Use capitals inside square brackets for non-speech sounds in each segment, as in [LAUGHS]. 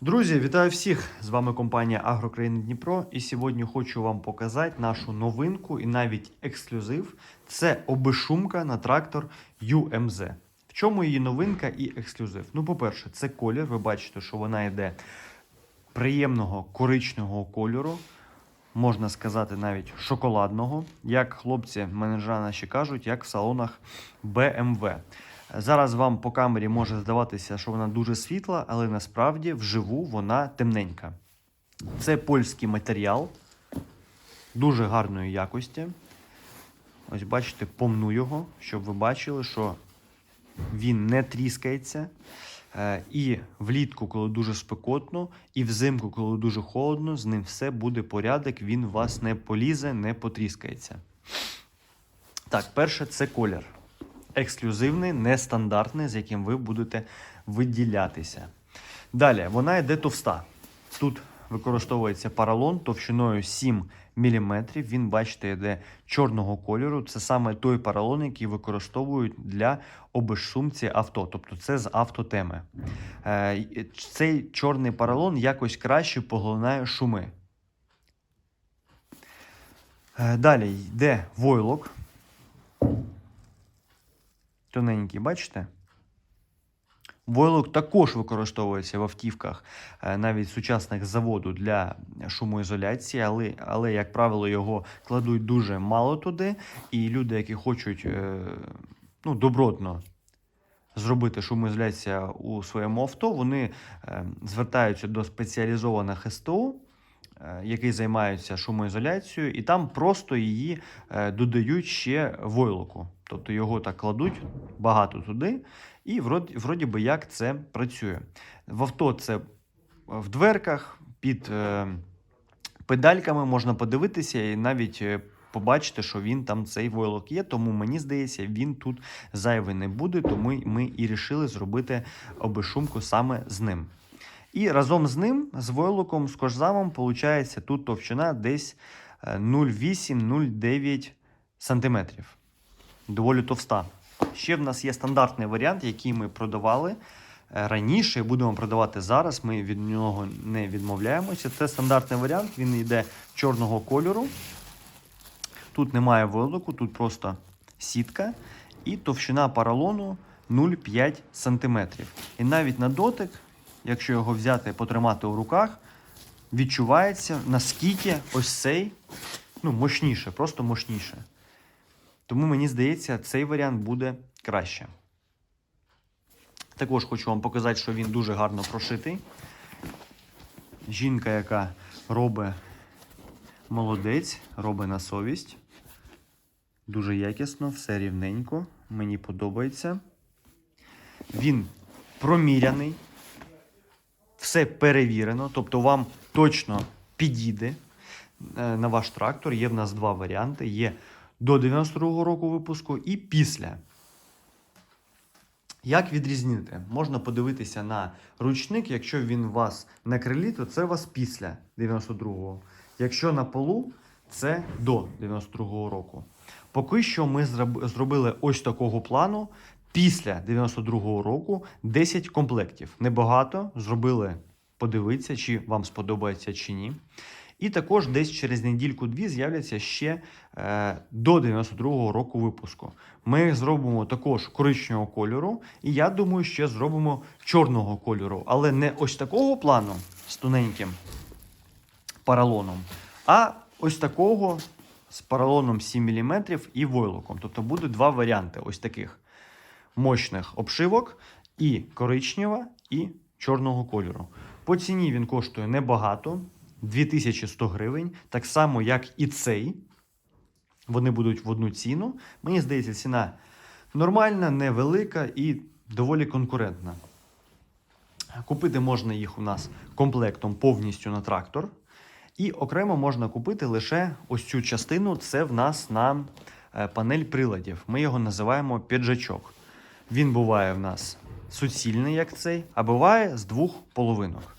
Друзі, вітаю всіх! З вами компанія Агрокраїни Дніпро. І сьогодні хочу вам показати нашу новинку і навіть ексклюзив. Це обешумка на трактор UMZ. В чому її новинка і ексклюзив? Ну, по-перше, це колір. Ви бачите, що вона йде приємного коричневого кольору. Можна сказати, навіть шоколадного, як хлопці менеджера наші кажуть, як в салонах BMW. Зараз вам по камері може здаватися, що вона дуже світла, але насправді вживу вона темненька. Це польський матеріал дуже гарної якості. Ось бачите, помну його, щоб ви бачили, що він не тріскається. Е, І влітку, коли дуже спекотно, і взимку, коли дуже холодно, з ним все буде порядок, він вас не полізе, не потріскається. Так, перше це колір. Ексклюзивний, нестандартний, з яким ви будете виділятися. Далі, вона йде товста. Тут використовується паралон товщиною 7 мм. Він, бачите, йде чорного кольору. Це саме той паралон, який використовують для обезшумці авто. Тобто це з автотеми. Е, Цей чорний паралон якось краще поглинає шуми. Е, Далі йде войлок. Тоненький, бачите? Войлок також використовується в автівках, е, навіть сучасних заводу для шумоізоляції, але, але, як правило, його кладуть дуже мало туди. І люди, які хочуть е, ну, добротно зробити шумоізоляцію у своєму авто, вони е, звертаються до спеціалізованих СТО, які займаються шумоізоляцією, і там просто її додають ще войлоку. Тобто його так кладуть багато туди, і вроді, вроді би як це працює. В авто це в дверках, під е, педальками можна подивитися і навіть е, побачити, що він там цей войлок є. Тому мені здається, він тут зайвий не буде. Тому ми і вирішили зробити обешумку саме з ним. І разом з ним, з войлоком, з кожзамом, виходить тут товщина десь е, 0,8-0,9 см. Доволі товста. Ще в нас є стандартний варіант, який ми продавали е, раніше і будемо продавати зараз. Ми від нього не відмовляємося. Це стандартний варіант, він йде чорного кольору. Тут немає войлоку, тут просто сітка і товщина паралону 0,5 см. І навіть на дотик, якщо його взяти і потримати у руках, відчувається наскільки ось цей ну, мощніше, просто мощніше. Тому мені здається, цей варіант буде краще. Також хочу вам показати, що він дуже гарно прошитий. Жінка, яка робить молодець, робить на совість. Дуже якісно, все рівненько. Мені подобається. Він проміряний, все перевірено, тобто вам точно підійде е, на ваш трактор. Є в нас два варіанти. Є до 92-го року випуску і після. Як відрізнити? Можна подивитися на ручник, якщо він у вас на крилі, то це у вас після 92-го. Якщо на полу, це до 92-го року. Поки що ми зробили ось такого плану. Після 92-го року 10 комплектів. Небагато. Зробили подивитися, чи вам сподобається чи ні. І також десь через недільку-дві з'являться ще е, до 92-го року випуску. Ми зробимо також коричневого кольору, і я думаю, ще зробимо чорного кольору, але не ось такого плану з тоненьким паралоном, а ось такого з паралоном 7 мм і войлоком. Тобто буде два варіанти ось таких мощних обшивок і коричнева, і чорного кольору. По ціні він коштує небагато 2100 гривень, так само, як і цей. Вони будуть в одну ціну. Мені здається, ціна нормальна, невелика і доволі конкурентна. Купити можна їх у нас комплектом повністю на трактор. І окремо можна купити лише ось цю частину. Це в нас на е, панель приладів. Ми його називаємо піджачок. Він буває в нас суцільний, як цей, а буває з двох половинок.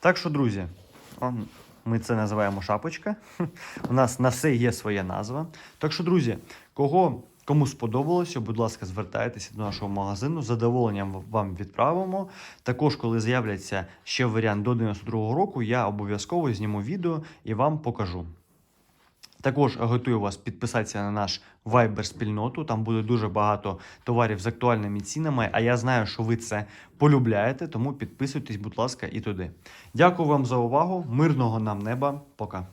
Так що, друзі, ми це називаємо шапочка. [LAUGHS] У нас на все є своя назва. Так що, друзі, кого Кому сподобалося, будь ласка, звертайтеся до нашого магазину. Задоволенням вам відправимо. Також, коли з'являться ще варіант до 92-го року, я обов'язково зніму відео і вам покажу. Також готую вас підписатися на наш Viber спільноту. Там буде дуже багато товарів з актуальними цінами. А я знаю, що ви це полюбляєте, тому підписуйтесь, будь ласка, і туди. Дякую вам за увагу. Мирного нам неба. Пока.